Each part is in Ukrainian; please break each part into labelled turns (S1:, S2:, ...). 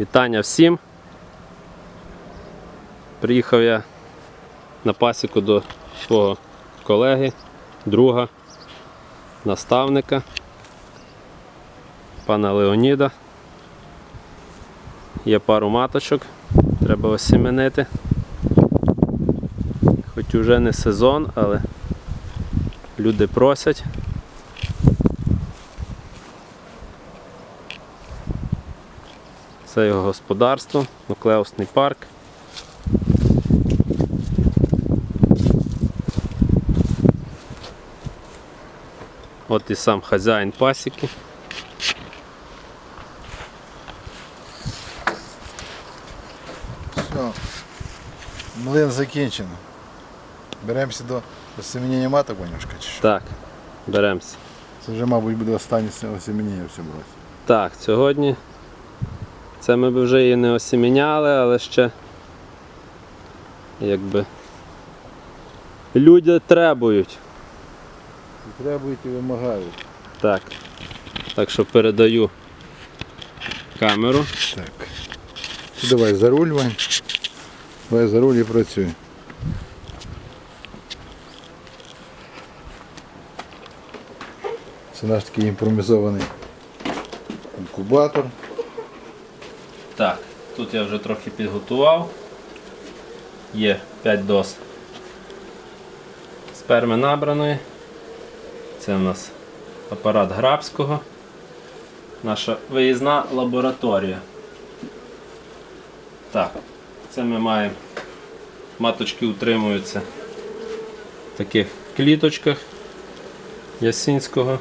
S1: Вітання всім. Приїхав я на пасіку до свого колеги, друга, наставника, пана Леоніда. Є пару маточок, треба осіменити. Хоч уже не сезон, але люди просять. Це його господарство, нуклеусний парк. От і сам хазяїн пасіки.
S2: Все. Млин закінчено. Беремося до осемінення маток, Ванюшка, чи що?
S1: Так, беремося.
S2: Це вже, мабуть, буде останнє осемінення в цьому році.
S1: Так, сьогодні це ми б вже її не осіміняли, але ще якби люди требують.
S2: Требують і вимагають.
S1: Так. Так що передаю камеру.
S2: Так. Давай за руль, Вань. Давай за руль і працюй. Це наш такий імпровізований інкубатор.
S1: Так, тут я вже трохи підготував. Є 5 доз сперми набраної. Це у нас апарат Грабського. Наша виїзна лабораторія. Так, це ми маємо. Маточки утримуються в таких кліточках ясінського.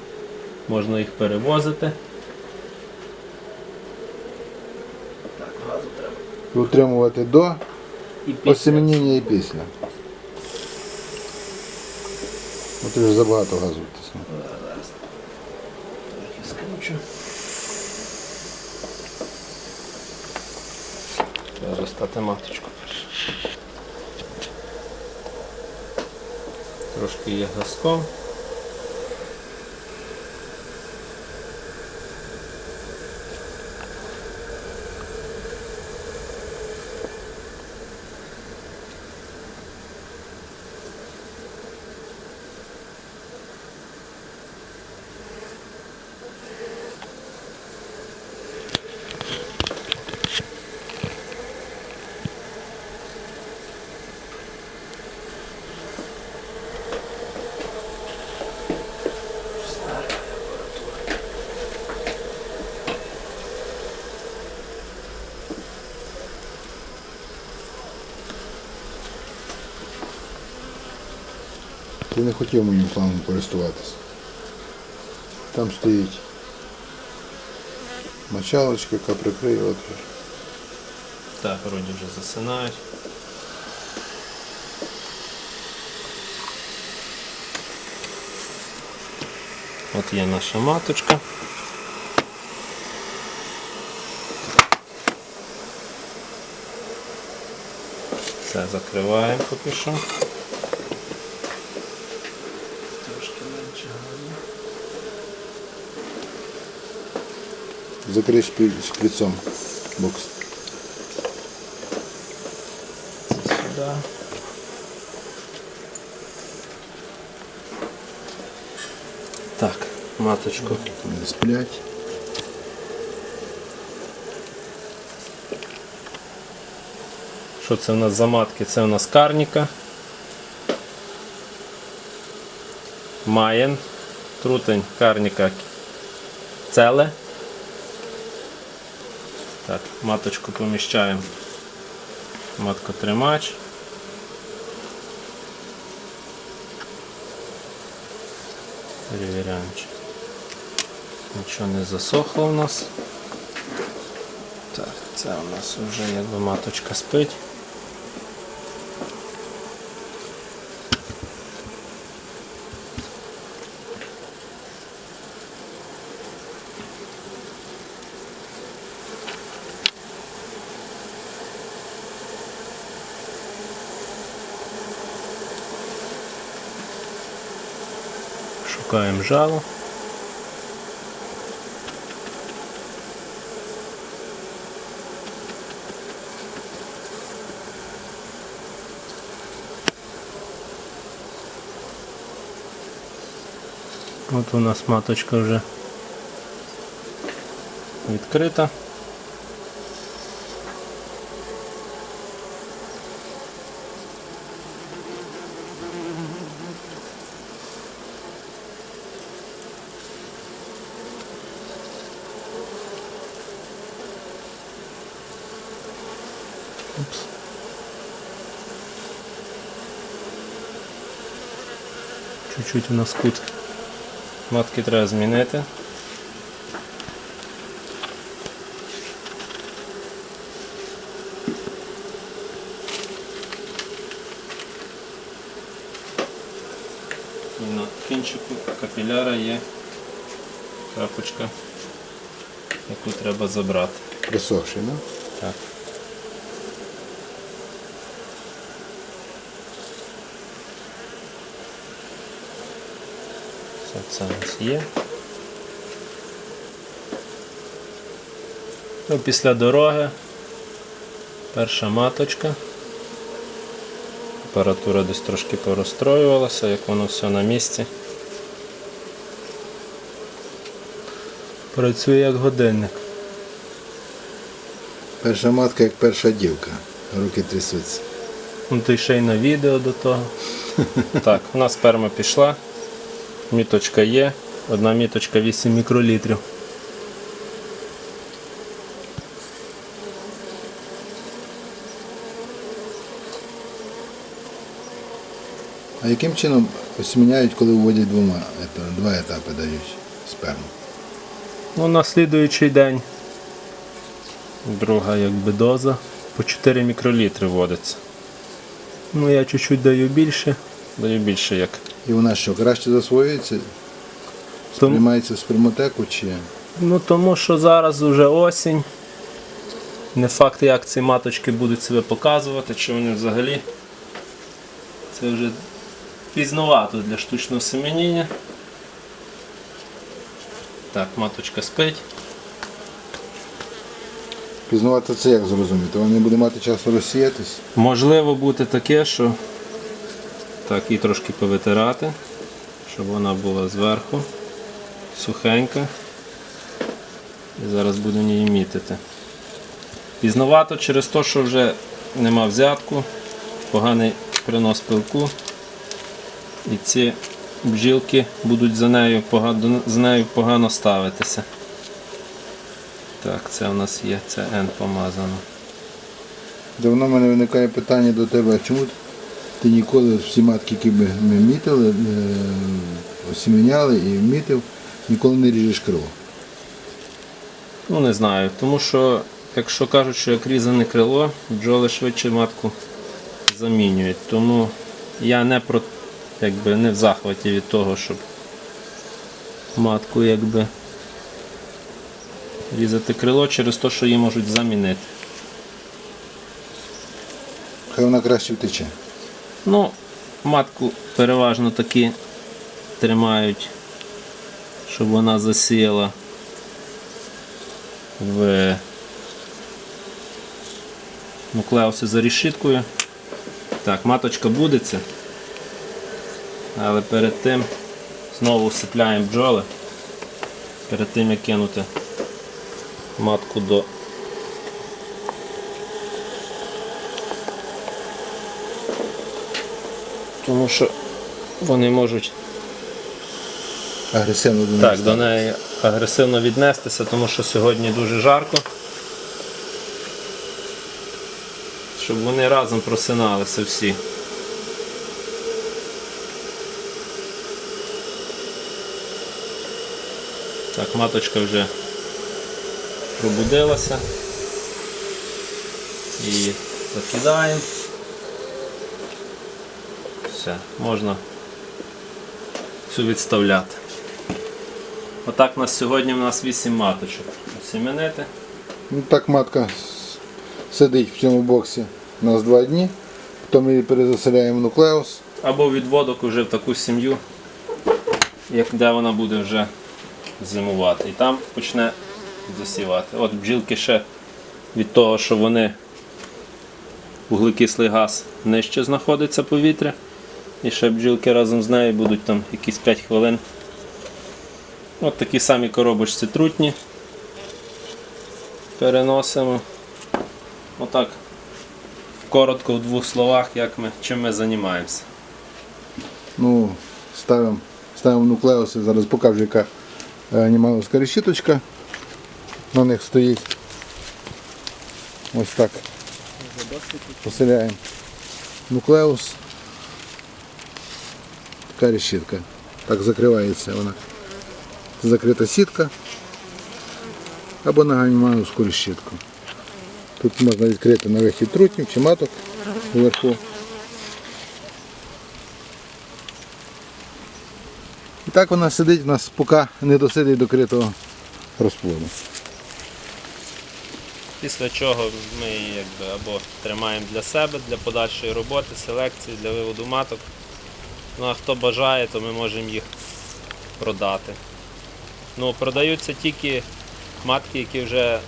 S1: Можна їх перевозити. Так, газу треба.
S2: Утримувати до
S1: І
S2: і після. Ну ти вже забагато газу втиснув.
S1: Зараз. Треба маточку. Трошки є газком.
S2: Ти не хотів моїм планом користуватися. Там стоїть мочалочка, яка прикриє отвір.
S1: Так, вроді вже засинають. От є наша маточка. Все, закриваємо поки що. Трошки менше газу.
S2: Закрий шприцом бокс.
S1: Це сюди. Так, маточку.
S2: Не сплять.
S1: Що це в нас за матки? Це у нас карніка. Маєн. Трутень, карніка. Целе. Так, маточку поміщаємо. Маткотримач. Перевіряємо. чи Нічого не засохло у нас. Так, це у нас вже якби маточка спить. шукаємо жало. Вот у нас маточка уже открыта. Чуть-чуть у нас кут матки треба змінити. І на кінчику капіляра є крапочка, яку треба забрати.
S2: Присохший, ну?
S1: Так. Все це у нас є. Ну, після дороги перша маточка. Апаратура десь трошки порозстроювалася, як воно все на місці. Працює як годинник.
S2: Перша матка як перша дівка. Руки трясуться.
S1: Ну, то ще й на відео до того. Так, у нас сперма пішла. Міточка є. Одна міточка 8 мікролітрів.
S2: А яким чином осіміняють, коли вводять двома, два етапи дають сперму?
S1: Ну, на слідуючий день. Друга якби доза. По 4 мікролітри вводиться. Ну, я чуть-чуть даю більше. Даю більше як.
S2: І вона що, краще засвоюється?
S1: Тому,
S2: Приймається в спермотеку чи.
S1: ну, тому що зараз вже осінь. Не факт, як ці маточки будуть себе показувати, чи вони взагалі. Це вже пізновато для штучного семеніння. Так, маточка спить.
S2: Пізнавати це як зрозуміти? Вона не буде мати часу розсіятись.
S1: Можливо бути таке, що так її трошки повитирати, щоб вона була зверху, сухенька. І зараз буду її мітити. Пізновато через те, що вже нема взятку, поганий принос пилку. І ці бджілки будуть за нею погано, з нею погано ставитися. Так, це у нас є, це N помазано.
S2: Давно в мене виникає питання до тебе, чому ти ніколи всі матки, які ми ми мітили, е, осіміняли і мітив, ніколи не ріжеш крило?
S1: Ну не знаю, тому що якщо кажуть, що як різане крило, бджоли швидше матку замінюють. Тому я не про якби не в захваті від того, щоб матку якби різати крило через те, що її можуть замінити.
S2: Хай вона краще втече.
S1: Ну, матку переважно таки тримають, щоб вона засіяла в нуклеуси за решіткою. Так, маточка будеться. Але перед тим знову всипляємо бджоли. Перед тим як кинути матку до тому що вони можуть
S2: Агресивно до
S1: так, до неї агресивно віднестися, тому що сьогодні дуже жарко. Щоб вони разом просиналися всі. Так, маточка вже пробудилася. Її закидаємо. Все, можна цю відставляти. Отак у нас сьогодні у нас 8 маточок. Осіменити.
S2: Ну, так матка сидить в цьому боксі у нас два дні, потім ми її перезаселяємо в нуклеус.
S1: Або відводок уже в таку сім'ю, як де вона буде вже зимувати. І там почне засівати. От бджілки ще від того, що вони вуглекислий газ нижче знаходиться повітря. І ще бджілки разом з нею будуть там якісь 5 хвилин От такі самі коробочці трутні. Переносимо. Отак. Коротко в двох словах, як ми, чим ми займаємося.
S2: Ну, ставимо ставимо нуклеуси, зараз покажу, яка е, анімаловська решіточка на них стоїть. Ось так. Поселяємо нуклеус. Така решітка. Так закривається вона. Закрита сітка або на анімаловську решітку. Тут можна відкрити на вихід трутнів чи маток вверху. І так вона сидить у нас, поки не досидить до критого розплоду.
S1: Після чого ми її якби або тримаємо для себе, для подальшої роботи, селекції, для виводу маток. Ну а хто бажає, то ми можемо їх продати. Ну, продаються тільки матки, які вже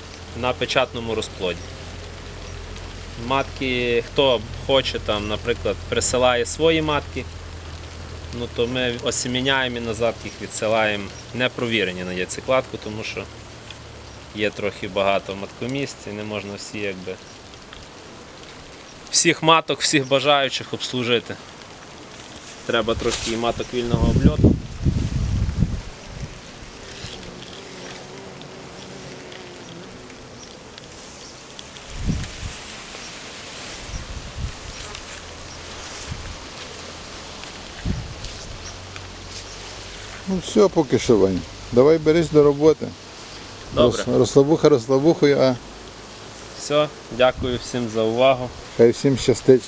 S1: на печатному розплоді. Матки, хто хоче, там, наприклад, присилає свої матки, ну то ми осіміняємо і назад їх відсилаємо не провірені на яйцекладку, тому що є трохи багато маткомісць і не можна всі якби всіх маток, всіх бажаючих обслужити. Треба трошки і маток вільного обльоту.
S2: Ну все, поки що, Вань. Давай берись до роботи.
S1: Добре.
S2: Розслабуха розслабухою, а
S1: Все, дякую всім за увагу.
S2: хай всім щастить.